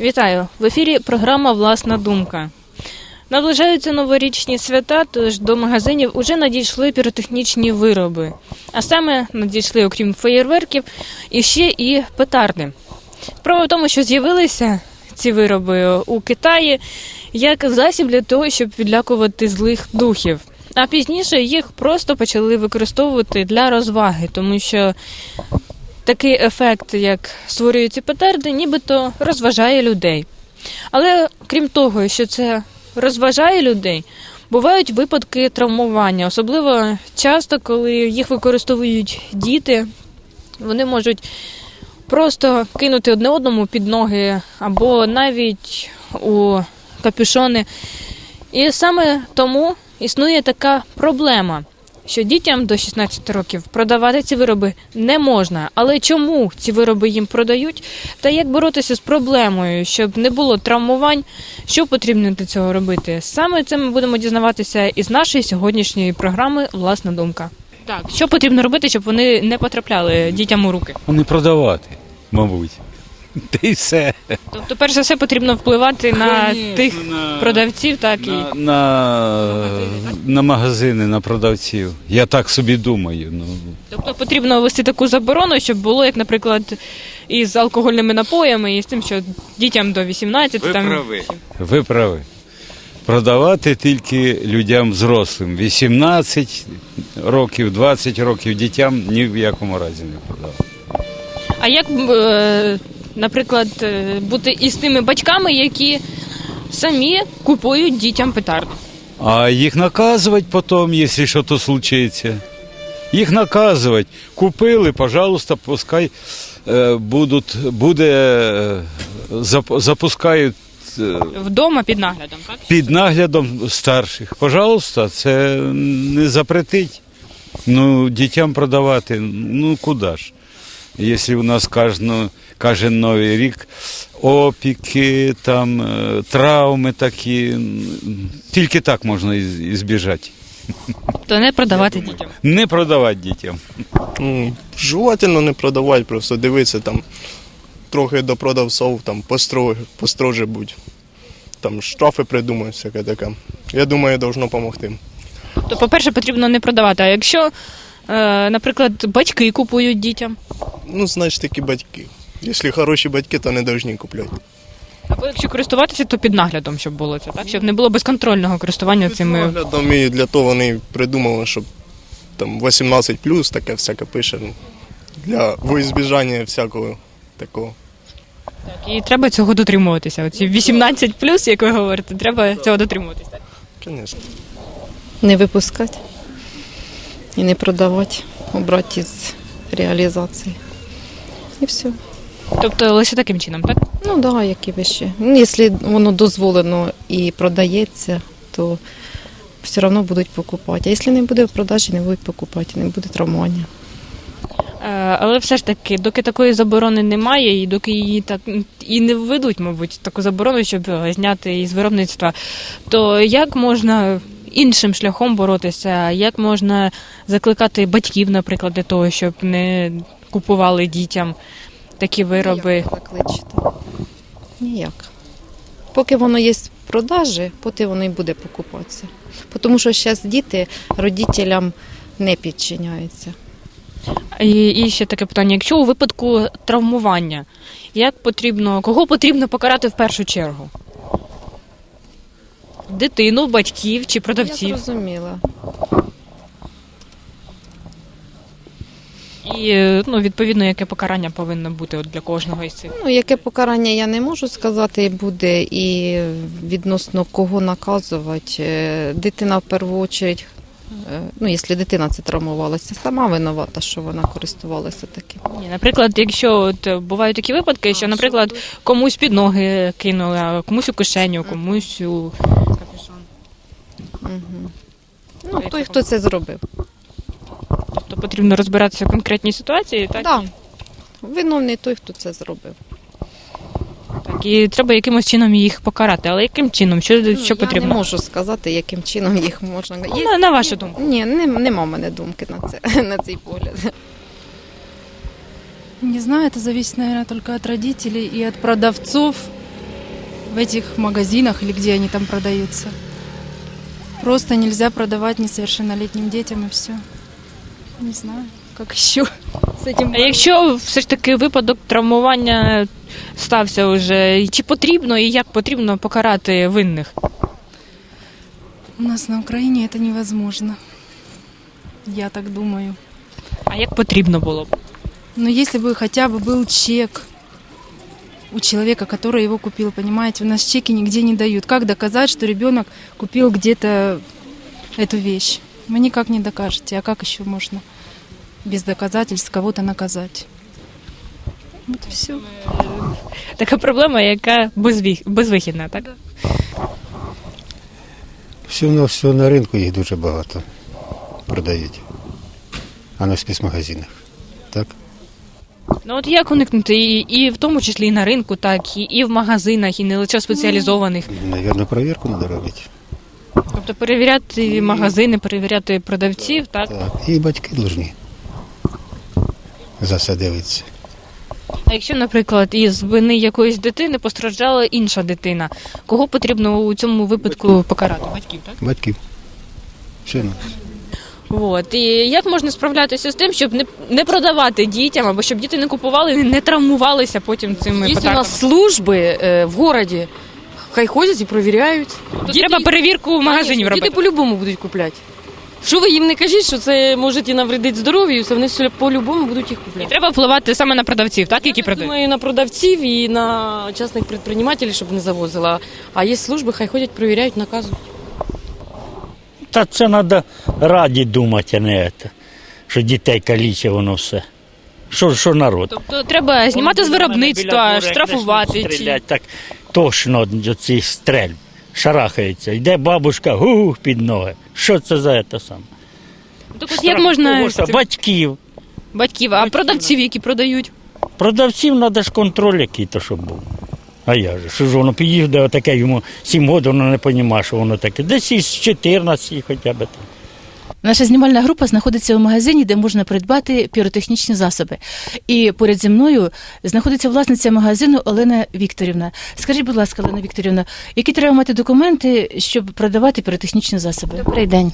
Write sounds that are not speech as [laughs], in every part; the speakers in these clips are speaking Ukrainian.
Вітаю! В ефірі програма Власна думка. Наближаються новорічні свята, тож до магазинів уже надійшли піротехнічні вироби. А саме надійшли, окрім феєрверків, іще і петарди. Справа в тому, що з'явилися ці вироби у Китаї як засіб для того, щоб відлякувати злих духів. А пізніше їх просто почали використовувати для розваги, тому що такий ефект, як створюють ці петарди, нібито розважає людей. Але крім того, що це розважає людей, бувають випадки травмування, особливо часто, коли їх використовують діти, вони можуть просто кинути одне одному під ноги або навіть у капюшони. І саме тому існує така проблема, що дітям до 16 років продавати ці вироби не можна. Але чому ці вироби їм продають? Та як боротися з проблемою, щоб не було травмувань, що потрібно для цього робити? Саме це ми будемо дізнаватися із нашої сьогоднішньої програми Власна думка. Так, що потрібно робити, щоб вони не потрапляли дітям у руки? Не продавати, мабуть. Та й все. Тобто, перш за все, потрібно впливати на Конечно, тих на- продавців, так і На, на, на магазини, на продавців. Я так собі думаю. Ну, Тобто потрібно ввести таку заборону, щоб було, як, наприклад, із алкогольними напоями і з тим, що дітям до 18 там ви праві. Продавати тільки людям взрослим. 18 років, 20 років дітям ні в якому разі не продавати. А як, е, наприклад, е, бути із тими батьками, які самі купують дітям петарду? А їх наказувати потім, якщо щось случиться. Їх наказувати. Купили, пожалуйста, пускай е, будуть, буде, е, запускають Вдома під наглядом, так? під наглядом старших. Пожалуйста, це не запретить. Ну, дітям продавати, ну куди ж? Якщо у нас кожну, кожен новий рік опіки, там, е, травми такі, тільки так можна із- ізбіжати. То не продавати дітям. Не продавати дітям. Ну, желательно не продавати, просто дивитися там трохи до продавців, там построже, построже будь. Там штрафи придумають, всяке таке. Я думаю, должно допомогти. То, по-перше, потрібно не продавати. А якщо, е, наприклад, батьки купують дітям, Ну, значить, такі батьки. Якщо хороші батьки, то не повинні купляти. або якщо користуватися, то під наглядом, щоб було це, так? Щоб не було безконтрольного користування цими. Наглядом і для того вони придумали, щоб там 18 таке всяке пише. ну, Для во избіжання всякого такого. Так, І треба цього дотримуватися. Оці 18 як ви говорите, треба цього дотримуватися. так? Звісно. не випускати і не продавати, обрати із реалізації. І все. Тобто лише таким чином, так? Ну так, да, які ви ще. Ну, якщо воно дозволено і продається, то все одно будуть покупати. А якщо не буде в продажі, не будуть покупати, не буде травмування. Е, Але все ж таки, доки такої заборони немає, і доки її так і не введуть, мабуть, таку заборону, щоб е, зняти із виробництва, то як можна іншим шляхом боротися? Як можна закликати батьків, наприклад, для того, щоб не купували дітям такі вироби? Ніяк. Ніяк. Поки воно є в продажі, поки воно і буде покупатися. Тому що зараз діти родителям не підчиняються. І, і ще таке питання: якщо у випадку травмування, як потрібно, кого потрібно покарати в першу чергу? Дитину, батьків чи Я продавців? зрозуміла. І е, ну, відповідно, яке покарання повинно бути от для кожного із цих. Ну, яке покарання я не можу сказати буде, і відносно кого наказувати. Е, Дитина в першу чергу, е, ну, якщо дитина це травмувалася, сама винувата, що вона користувалася таким. Ні, наприклад, якщо от бувають такі випадки, що, наприклад, комусь під ноги кинули, комусь у кишеню, комусь у Угу. Ну, той, хто це зробив. Тобто потрібно розбиратися в конкретній ситуації, так? Да. Виновний той, хто це зробив. так і треба якимось чином їх покарати. Але яким чином? Що, Ну, що я потрібно? не можу сказати, яким чином їх можна. Ну, на, на вашу думку. Ні, не, нема в мене думки на це, [laughs] на цей погляд. Не знаю, это зависит, наверное, только от родителей и от продавцов. в этих магазинах или где они там продаются. Просто нельзя продавать несовершеннолетним детям и все. Не знаю, как еще с этим. А якщо все ж таки випадок травмування стався вже, чи потрібно і як потрібно покарати винних? У нас на Украине это невозможно. Я так думаю. А як потрібно було б? Но если бы хотя бы был чек у человека, который его купил, понимаете, у нас чеки нигде не дают. Как доказать, что ребенок купил где-то эту вещь? Вы никак не докажете. А как еще можно без доказательств кого-то наказать? Вот и все. Така проблема, яка безві... безвихідна, так? Все на все на ринку їх дуже багато продають, а в спецмагазинах. Так? Ну от як уникнути і, і в тому числі і на ринку, так, і, і в магазинах, і не лише в спеціалізованих. Навірно, перевірку треба робити. Тобто перевіряти магазини, перевіряти продавців, так? Так. І батьки повинні за це дивитися. А якщо, наприклад, із вини якоїсь дитини постраждала інша дитина, кого потрібно у цьому випадку покарати? Батьків, так? Батьків. Все ну. От. І як можна справлятися з тим, щоб не, не продавати дітям, або щоб діти не купували і не травмувалися потім цими Есть у подарками? нас службы э, в городе, хай ходять і перевіряють. То треба перевірку в магазині робити. Діти по-любому будуть купляти. Що ви їм не кажіть, що це може і навредити здоров'ю, це вони все по-любому будуть їх І купляти. треба впливати саме на продавців, так, які Я продають. думаю, на продавців і на частних підприємців, щоб не завозила. А є служби, хай ходять, перевіряють, наказують. Та це треба раді думати, а не це, що дітей калічить воно все. Що, що народ? Тобто треба знімати з виробництва, штрафувати. Чи... Стрілять, так точно ці стрель. Шарахається. Йде бабушка, гу під ноги. Що це за це саме? Так от як можна? Батьків. батьків, а продавців, які продають? Продавців треба ж контроль який то, щоб був. А я же, що ж воно під'їжджає отаке, йому 7 років, воно не розуміє, що воно таке. Десь із 14 хоча б. там. Наша знімальна група знаходиться у магазині, де можна придбати піротехнічні засоби. І поряд зі мною знаходиться власниця магазину Олена Вікторівна. Скажіть, будь ласка, Олена Вікторівна, які треба мати документи, щоб продавати піротехнічні засоби? Добрий день.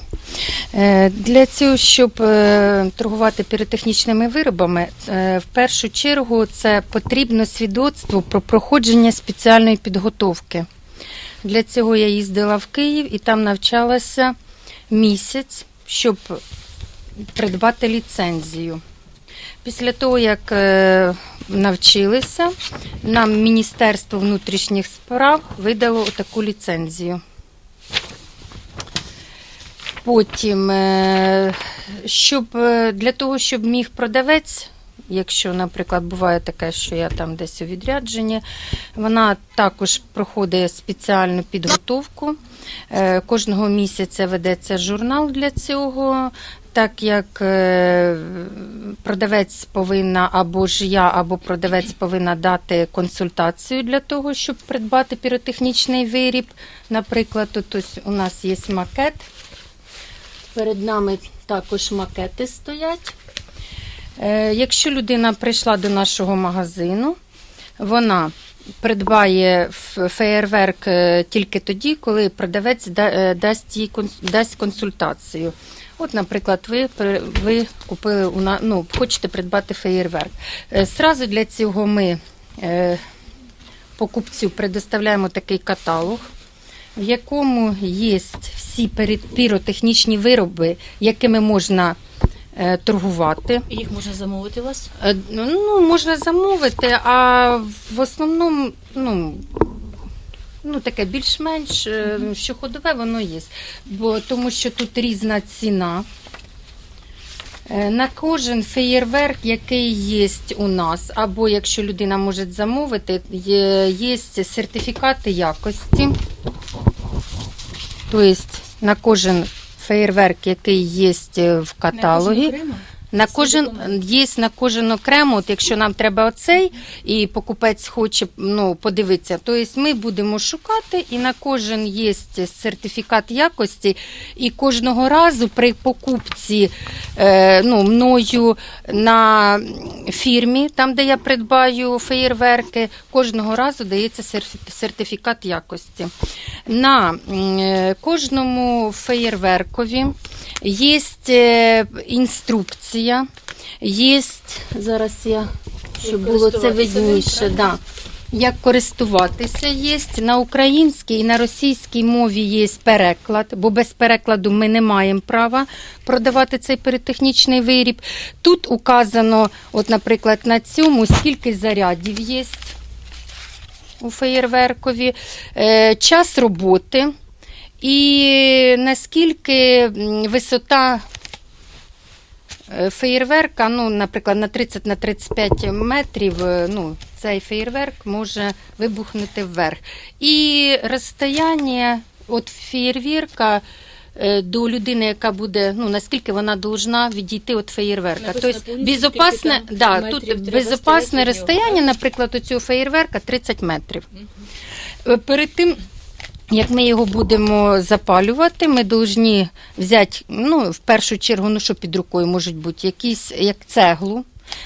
Е, Для цього, щоб е, торгувати піротехнічними виробами, е, в першу чергу це потрібно свідоцтво про проходження спеціальної підготовки. Для цього я їздила в Київ і там навчалася місяць, щоб придбати ліцензію. Після того, як е, навчилися, нам Міністерство внутрішніх справ видало таку ліцензію. Потім, е, щоб е, для того, щоб міг продавець, якщо, наприклад, буває таке, що я там десь у відрядженні, вона також проходить спеціальну підготовку. Е, Кожного місяця ведеться журнал для цього. Так як е, продавець повинна або ж я, або продавець повинна дати консультацію для того, щоб придбати піротехнічний виріб. Наприклад, тут ось у нас є макет. Перед нами також макети стоять. Е, Якщо людина прийшла до нашого магазину, вона придбає феєрверк е, тільки тоді, коли продавець е, дасть їй дасть консультацію. От, наприклад, ви, ви купили ну, хочете придбати феєрверк. Сразу для цього ми покупцю предоставляємо такий каталог, в якому є всі піротехнічні вироби, якими можна торгувати. Їх можна замовити у вас? Е, Ну, можна замовити, а в основному, ну, ну таке більш-менш, е, що ходове, воно є. Бо, тому що тут різна ціна. Е, На кожен феєрверк, який є у нас, або якщо людина може замовити, є, є сертифікати якості. Тобто на кожен феєрверк, який є в каталогі, На кожен є на кожен окремо. От якщо нам треба оцей, і покупець хоче ну подивитися, то єсть ми будемо шукати, і на кожен є сертифікат якості. І кожного разу при покупці е, ну, мною на фірмі, там де я придбаю феєрверки, кожного разу дається сертифікат якості. На е, кожному феєрверкові є е, інструкція, є зараз я щоб було це видніше. Да. Як користуватися є на українській і на російській мові є переклад, бо без перекладу ми не маємо права продавати цей піротехнічний виріб. Тут указано, от, наприклад, на цьому скільки зарядів є у феєрверкові, е, час роботи і наскільки висота феєрверка, ну, наприклад, на 30 на 35 метрів, е, ну, цей феєрверк може вибухнути вверх. І розстояння від феєрверка е, до людини, яка буде, ну наскільки вона должна відійти від феєрверка. Тобто там да, тут нього. розстояння, наприклад, у цього феєрверка 30 метрів. Е, Перед тим, як ми його будемо запалювати, ми повинні взяти, ну, в першу чергу, ну що під рукою можуть бути, якісь як цеглу.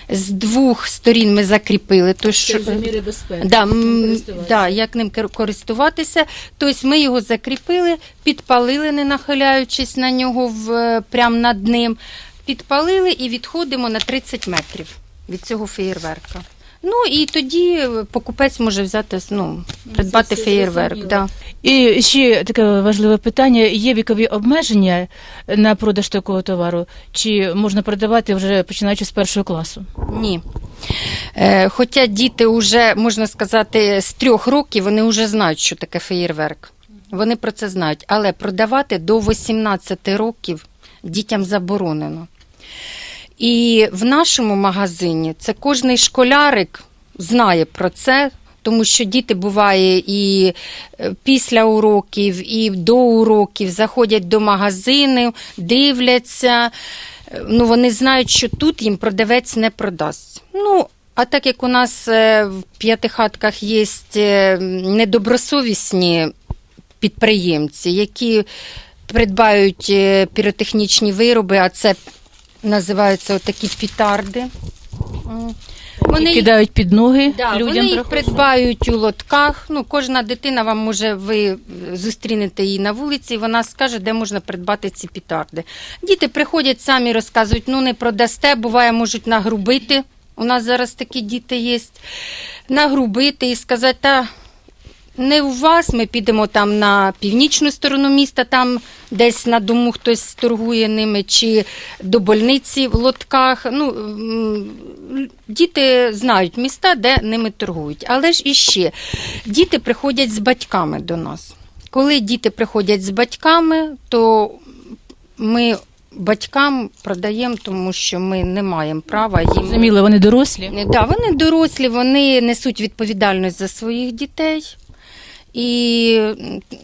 З двох сторін ми закріпили, то що міри безпеки. да, да, як ним користуватися. Тобто ми його закріпили, підпалили, не нахиляючись на нього в, прямо над ним. Підпалили і відходимо на 30 метрів від цього феєрверка. Ну і тоді покупець може взяти, ну, придбати феєрверк. Да. І ще таке важливе питання: є вікові обмеження на продаж такого товару, чи можна продавати вже починаючи з першого класу? Ні. Е, хоча діти вже, можна сказати, з трьох років вони вже знають, що таке феєрверк. Вони про це знають. Але продавати до 18 років дітям заборонено. І в нашому магазині це кожний школярик знає про це, тому що діти буває і е, після уроків, і до уроків заходять до магазину, дивляться. Е, Ну, вони знають, що тут їм продавець не продасть. Ну, а так як у нас е, в п'ятихатках є недобросовісні підприємці, які придбають піротехнічні вироби, а це називаються отакі пітарди. Вони кидають під ноги Да, людям. вони їх прохожим? придбають у лотках. Ну, кожна дитина вам може, ви е, зустрінете її на вулиці, і вона скаже, де можна придбати ці пітарди. Діти приходять самі розказують, ну не продасте, буває, можуть нагрубити. У нас зараз такі діти є. Нагрубити і сказати, та не у вас, ми підемо там на північну сторону міста, там десь на дому хтось торгує ними, чи до больниці в лотках. Ну, діти знають міста, де ними торгують. Але ж іще діти приходять з батьками до нас. Коли діти приходять з батьками, то ми батькам продаємо, тому що ми не маємо права їм. Зрозуміло, вони дорослі. Да, вони дорослі, вони несуть відповідальність за своїх дітей. І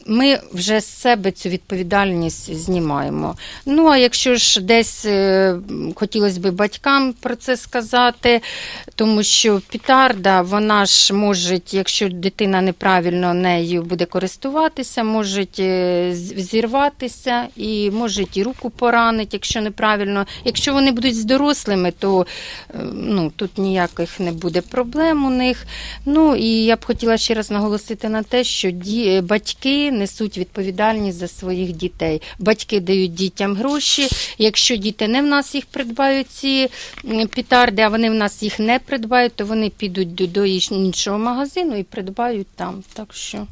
ми вже з себе цю відповідальність знімаємо. Ну а якщо ж десь е, хотілося б батькам про це сказати, тому що пітарда, вона ж може, якщо дитина неправильно нею буде користуватися, може зірватися і може і руку поранити, якщо неправильно. Якщо вони будуть з дорослими, то е, ну, тут ніяких не буде проблем у них. Ну і я б хотіла ще раз наголосити на те, що ді... батьки несуть відповідальність за своїх дітей. Батьки дають дітям гроші. Якщо діти не в нас їх придбають ці пітарди, а вони в нас їх не придбають, то вони підуть до, іншого магазину і придбають там. Так що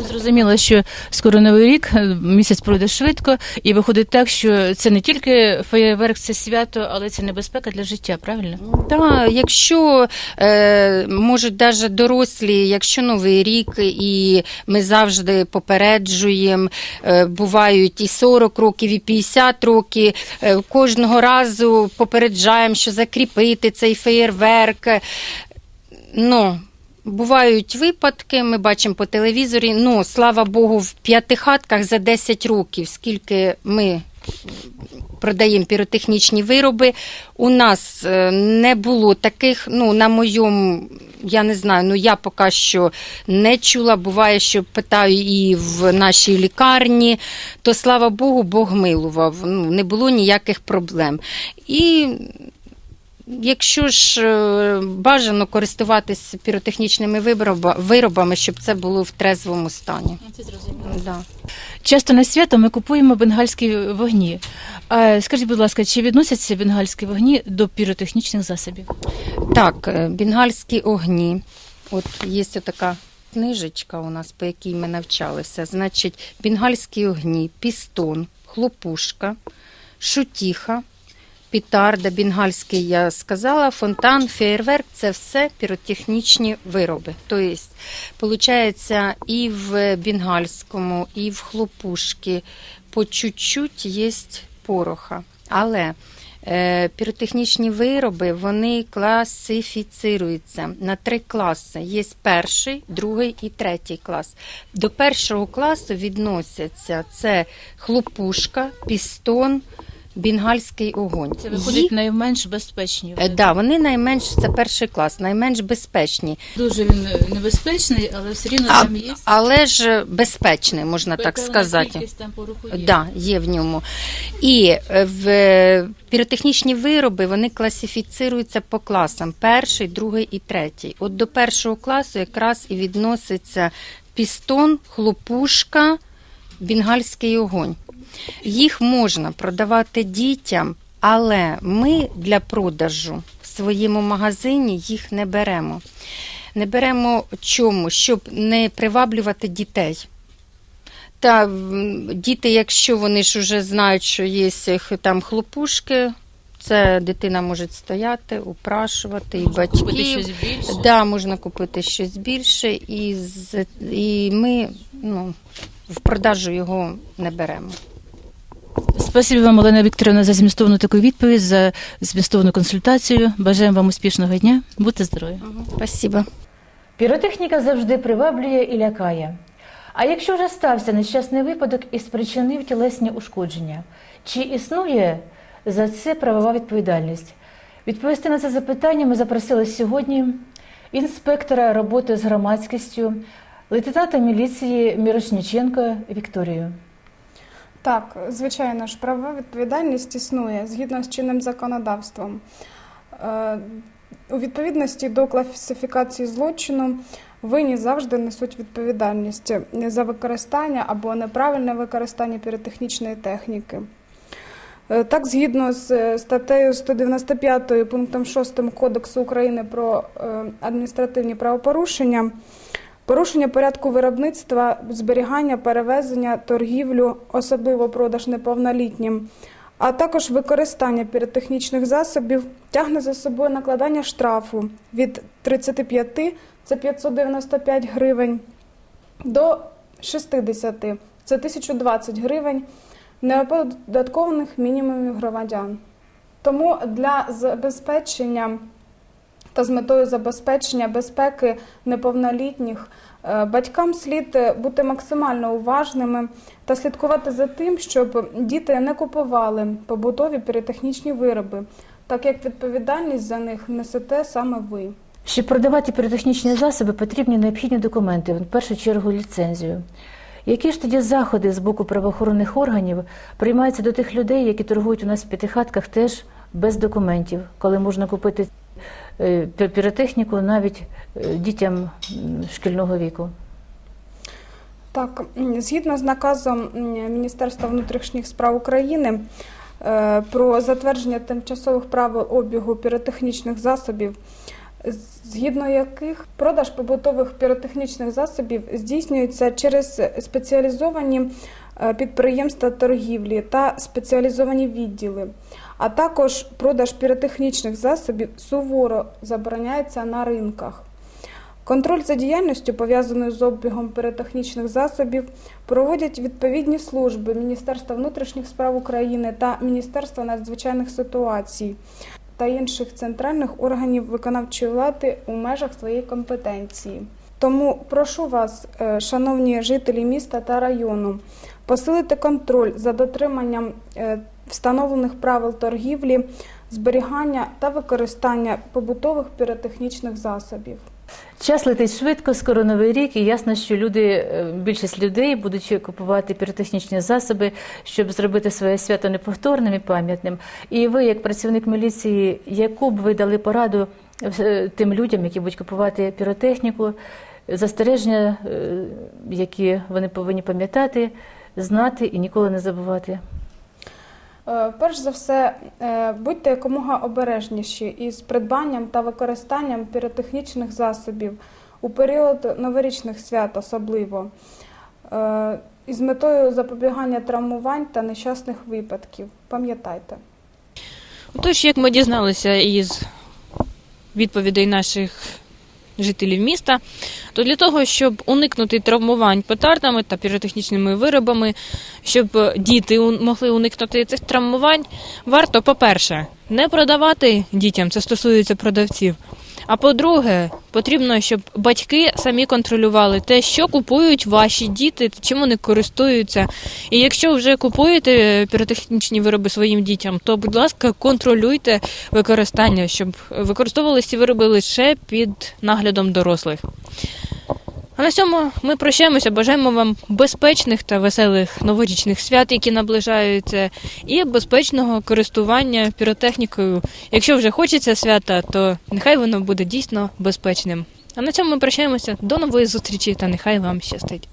Зрозуміло, що скоро новий рік, е, місяць пройде швидко, і виходить так, що це не тільки феєрверк, це свято, але це небезпека для життя, правильно? Так, якщо е, можуть навіть дорослі, якщо новий рік, і ми завжди попереджуємо, е, бувають і 40 років, і 50 років, е, кожного разу попереджаємо, що закріпити цей феєрверк. Ну, Бувають випадки, ми бачимо по телевізорі. Ну, слава Богу, в п'ятихатках за 10 років, скільки ми продаємо піротехнічні вироби. У нас е, не було таких, ну, на моєму, я не знаю, ну я поки що не чула. Буває, що питаю і в нашій лікарні, то слава Богу, Бог милував. Ну, не було ніяких проблем. І Якщо ж е, бажано користуватись піротехнічними виробами, щоб це було в трезвому стані. Це зрозуміло. Да. Часто на свято ми купуємо бенгальські вогні. А скажіть, будь ласка, чи відносяться бенгальські вогні до піротехнічних засобів? Так, е, бенгальські огні. От є така книжечка у нас, по якій ми навчалися. Значить, бенгальські огні, пістон, хлопушка, шутіха, пітарда, бенгальський, я сказала, фонтан, фейерверк це все піротехнічні вироби. Тобто, виходить, і в бенгальському, і в хлопушки по чуть-чуть є пороха. Але Е, Піротехнічні вироби вони класифіцируються на три класи. Є перший, другий і третій клас. До першого класу відносяться це хлопушка, пістон, бенгальський огонь. Це виходить Їх- найменш безпечні. Е, да, вони найменш це перший клас, найменш безпечні, Дуже він е, небезпечний, але все рівно а, там є. але ж безпечний, можна так сказати. там є. Да, є в ньому. І е, в е, піротехнічні вироби вони класифіцируються по класам: перший, другий і третій. От до першого класу якраз і відноситься пістон, хлопушка, бенгальський огонь. Їх можна продавати дітям, але ми для продажу в своєму магазині їх не беремо. Не беремо чому? Щоб не приваблювати дітей. Та діти, якщо вони ж вже знають, що є там хлопушки, це дитина може стояти, упрашувати, і Купити щось більше. Да, можна купити щось більше, і, і ми ну, в продажу його не беремо. Спасибі вам, Олена Вікторівна, за змістовну таку відповідь, за змістовну консультацію. Бажаємо вам успішного дня. Будьте здорові. Спасибо. Піротехніка завжди приваблює і лякає. А якщо вже стався нещасний випадок і спричинив тілесні ушкодження, чи існує за це правова відповідальність? Відповісти на це запитання ми запросили сьогодні інспектора роботи з громадськістю, лейтенанта міліції Мірошніченко Вікторію. Так, звичайно ж, правова відповідальність існує згідно з чинним законодавством. Е, У відповідності до класифікації злочину винні завжди несуть відповідальність за використання або неправильне використання піротехнічної техніки. Е, Так, згідно з е, статтею 195 пунктом 6 Кодексу України про адміністративні правопорушення, Порушення порядку виробництва, зберігання, перевезення, торгівлю, особливо продаж неповнолітнім, а також використання піротехнічних засобів тягне за собою накладання штрафу від 35 це 595 гривень до 60 це 1020 гривень неоподаткованих мінімумів громадян. Тому для забезпечення та з метою забезпечення безпеки неповнолітніх е, батькам слід е, бути максимально уважними та слідкувати за тим, щоб діти не купували побутові піротехнічні вироби, так як відповідальність за них несете саме ви. Щоб продавати піротехнічні засоби, потрібні необхідні документи, в першу чергу ліцензію. Які ж тоді заходи з боку правоохоронних органів приймаються до тих людей, які торгують у нас в п'ятихатках теж без документів, коли можна купити піротехніку навіть е, дітям шкільного віку? Так, згідно з наказом Міністерства внутрішніх справ України е, про затвердження тимчасових правил обігу піротехнічних засобів, згідно яких продаж побутових піротехнічних засобів здійснюється через спеціалізовані е, підприємства торгівлі та спеціалізовані відділи, а також продаж піротехнічних засобів суворо забороняється на ринках. Контроль за діяльністю, пов'язаною з обігом піротехнічних засобів, проводять відповідні служби Міністерства внутрішніх справ України та Міністерства надзвичайних ситуацій та інших центральних органів виконавчої влади у межах своєї компетенції. Тому прошу вас, е, шановні жителі міста та району, посилити контроль за дотриманням е, встановлених правил торгівлі, зберігання та використання побутових піротехнічних засобів. Час летить швидко, скоро новий рік, і ясно, що люди, е, більшість людей будуть купувати піротехнічні засоби, щоб зробити своє свято неповторним і пам'ятним. І ви, як працівник міліції, яку б ви дали пораду е, тим людям, які будуть купувати піротехніку, застереження, е, які вони повинні пам'ятати, знати і ніколи не забувати? Е, Перш за все, е, будьте якомога обережніші із придбанням та використанням піротехнічних засобів у період новорічних свят особливо, е, із метою запобігання травмувань та нещасних випадків. Пам'ятайте. Отож, як ми дізналися із відповідей наших жителів міста, то для того, щоб уникнути травмувань петардами та піротехнічними виробами, щоб діти у- могли уникнути цих травмувань, варто, по-перше, не продавати дітям, це стосується продавців. А по-друге, потрібно, щоб батьки самі контролювали те, що купують ваші діти, чим вони користуються. І якщо вже купуєте піротехнічні вироби своїм дітям, то, будь ласка, контролюйте використання, щоб використовувалися ці вироби лише під наглядом дорослих. А на цьому ми прощаємося. Бажаємо вам безпечних та веселих новорічних свят, які наближаються, і безпечного користування піротехнікою. Якщо вже хочеться свята, то нехай воно буде дійсно безпечним. А на цьому ми прощаємося. До нової зустрічі та нехай вам щастить.